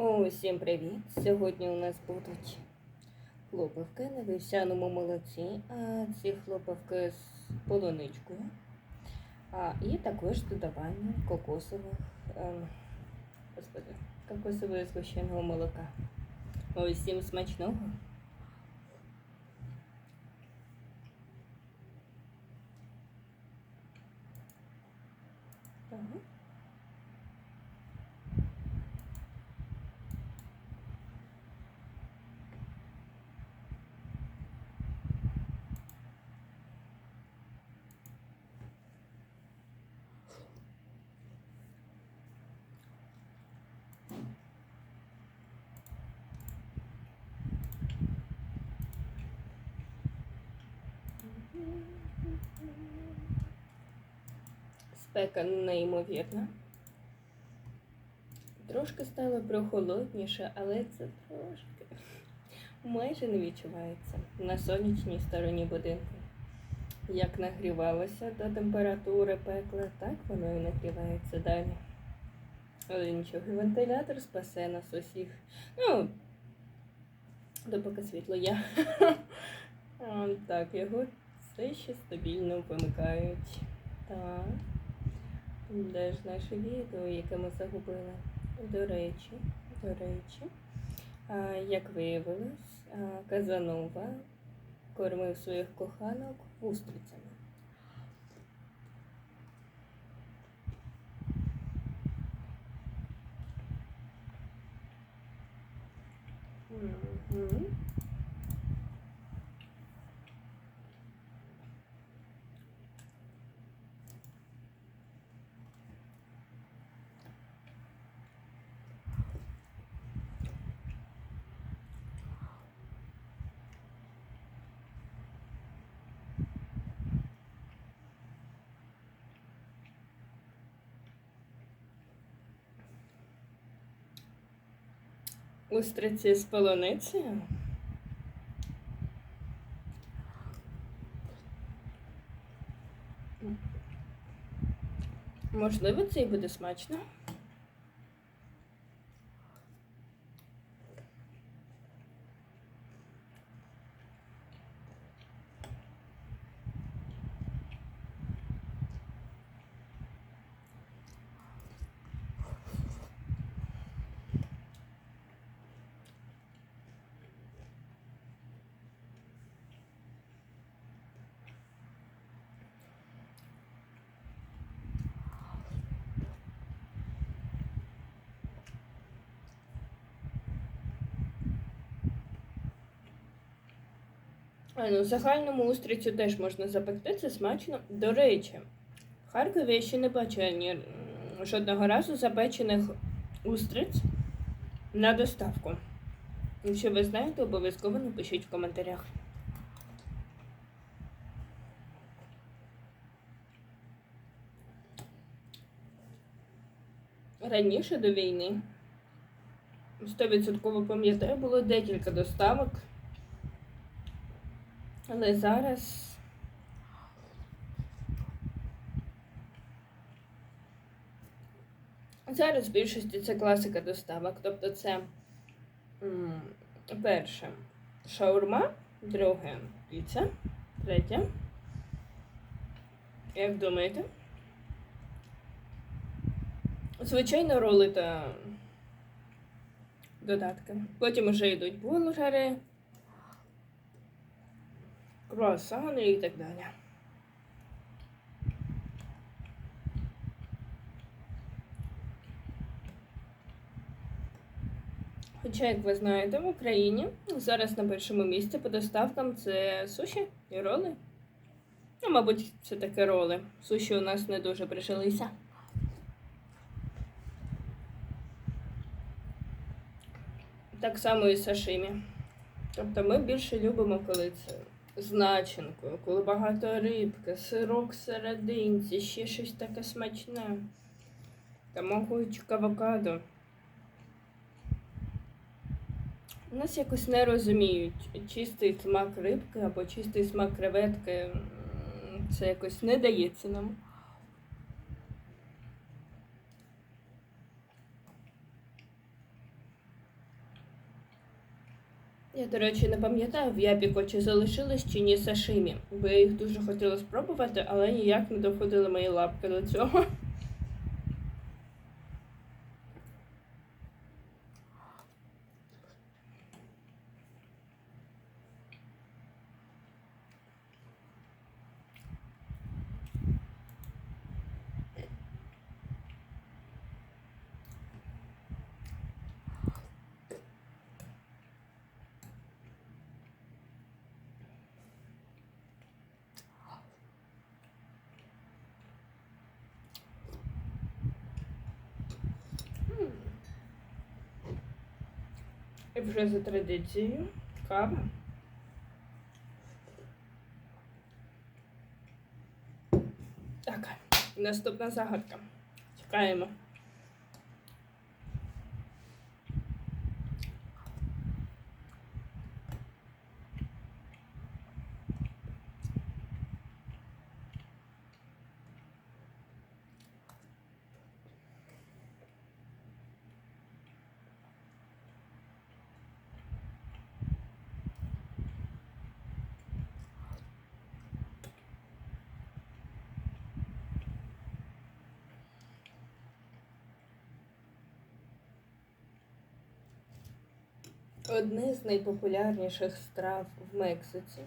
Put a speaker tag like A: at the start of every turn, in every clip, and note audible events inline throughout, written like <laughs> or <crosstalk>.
A: Усім привіт! Сьогодні у нас будуть хлопавки на вівсяному молоці, а ці хлопавки з полуничкою, а, і також додавання кокосових, ем, господи, кокосового згущеного молока. Усім смачного! Так. Спека неймовірна. Трошки стало прохолодніше, але це трошки майже не відчувається на сонячній стороні будинку. Як нагрівалося до температури пекла, так воно і нагрівається далі. Але нічого, вентилятор спасе нас усіх. Ну, допоки світло є. <laughs> Так, його все ще стабільно вимикають. Так. Де ж наше відео, яке ми загубили? До речі, до речі, як виявилось, Казанова кормив своїх коханок устрицями. Мгм. Устриці з полуницею. Можливо, це і буде смачно. Ну, загальному устрицю теж можна запекти, це смачно. До речі, в Харкові я ще не бачила ні жодного разу запечених устриць на доставку. Якщо ви знаєте, обов'язково напишіть в коментарях. Раніше до війни 100% пам'ятаю, було декілька доставок. Але зараз. Зараз в більшості це класика доставок. Тобто це м, перше шаурма, друге піца, третє. Як думаєте? Звичайно, роли та додатки. Потім вже йдуть бургери круасани і так далі. Хоча, як ви знаєте, в Україні зараз на першому місці по доставкам це суші і роли. Ну, мабуть, це таке роли. Суші у нас не дуже прижилися. Так само і сашимі. Тобто ми більше любимо, коли це з коли багато рибки, сирок серединці, ще щось таке смачне. Та могучка авокадо. Нас якось не розуміють чистий смак рибки або чистий смак креветки. Це якось не дається нам. До речі, не пам'ятаю, в Япіко чи залишились чи ні сашимі, бо я їх дуже хотіла спробувати, але ніяк не доходили мої лапки до цього. І вже за традицією кава. Так, наступна загадка. Чекаємо. Одне з найпопулярніших страв в Мексиці.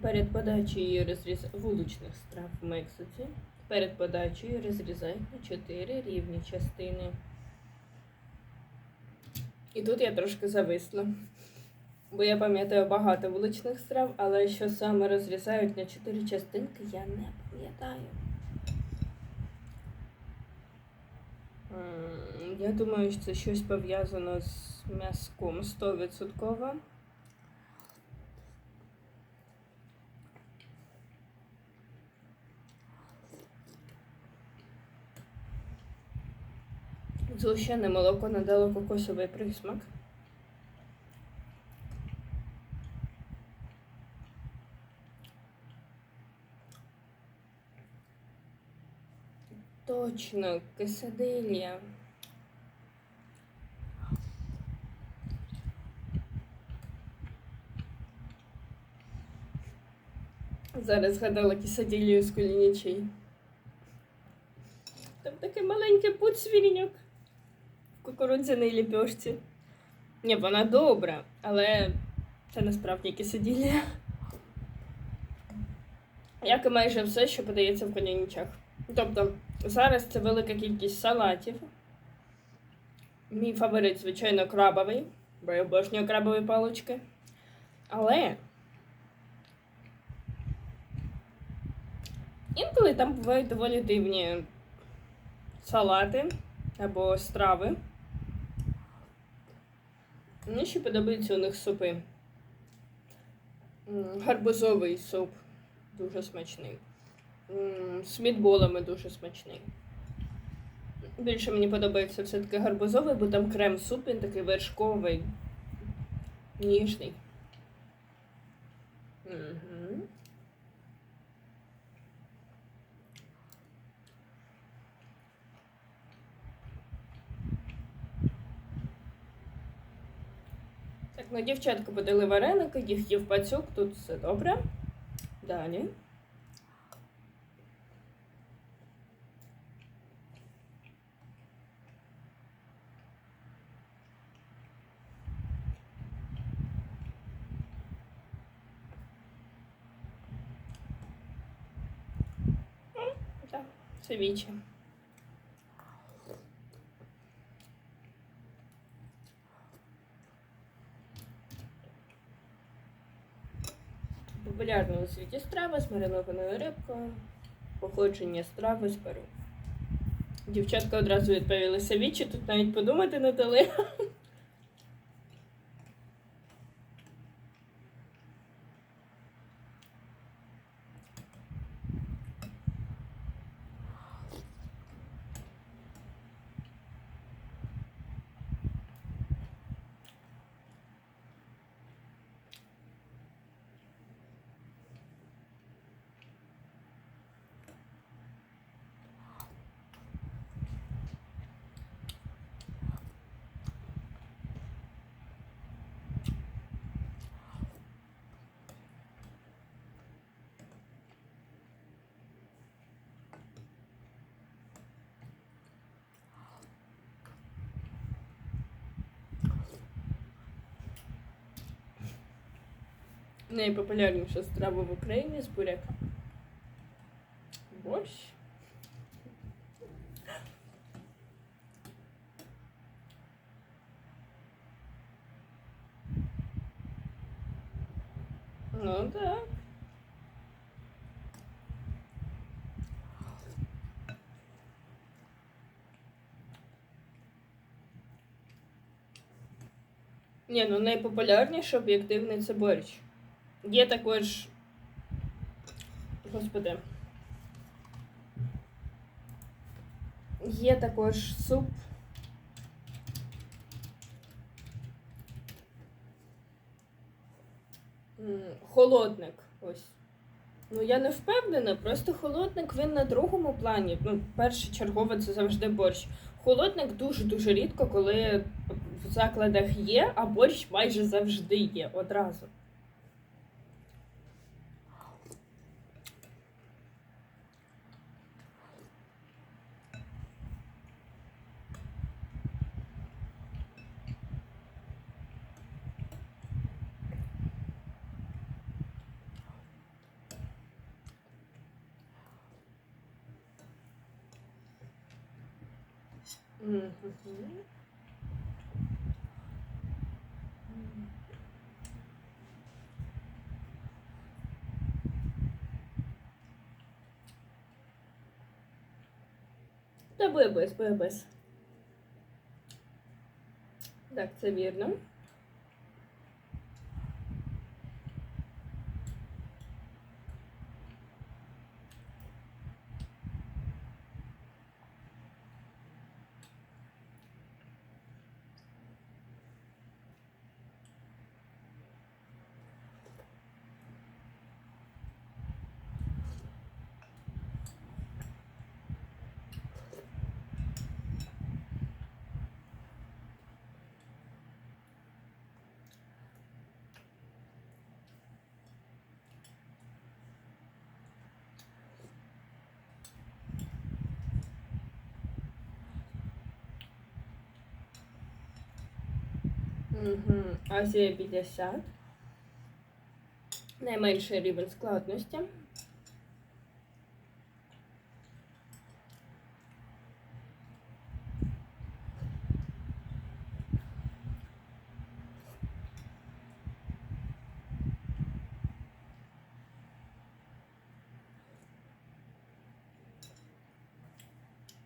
A: Перед подачею розріз... вуличних страв в Мексиці. Перед подачею розрізають на чотири рівні частини. І тут я трошки зависла. Бо я пам'ятаю багато вуличних страв, але що саме розрізають на чотири частинки, я не пам'ятаю. М, Я думаю, що це щось пов'язано з м'язком 100%. Злощене молоко надало кокосовий присмак. Точно, кисадилля. Зараз згадала кисаділью з кулінічей. Там такий маленький пуцвіріньок в кукурудзяній ліпьошці. Ні, вона добра, але це насправді кисаділля. Як і майже все, що подається в колінічах. Тобто зараз це велика кількість салатів. Мій фаворит, звичайно, крабовий, бо я обожнюю крабові палички. Але інколи там бувають доволі дивні салати або страви. Мені ще подобаються у них супи. Гарбузовий суп дуже смачний. З мідболами дуже смачний. Більше мені подобається все-таки гарбузовий, бо там крем-суп, він такий вершковий, ніжний. Угу. Так, ну дівчатка подали вареники, їх їв пацюк, тут все добре. Далі. Ceviche. Популярна у світі страва з маринованою рибкою, походження страви з Перу. Дівчатка одразу відповіли севічі, тут навіть подумати не дали. Найпопулярніша страва в Україні з буряка. Борщ. Ну так. Ні, ну найпопулярніше об'єктивний це борщ. Є також. Господи. Є також суп. Холодник. Ось. Ну, я не впевнена, просто холодник він на другому плані. Ну, першочергово це завжди борщ. Холодник дуже-дуже рідко, коли в закладах є, а борщ майже завжди є одразу. Мгм. Та без, без. Так, це вірно. Угу. Азія 50. Найменший рівень складності.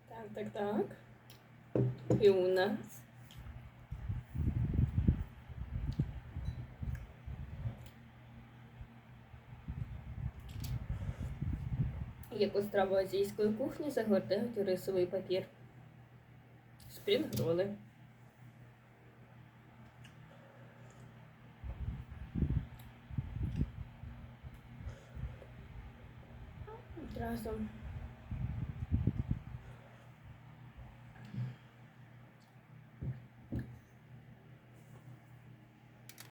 A: Так, так, так. І у нас яку страву азійської кухні загортають у рисовий папір. Спрінгроли. Одразу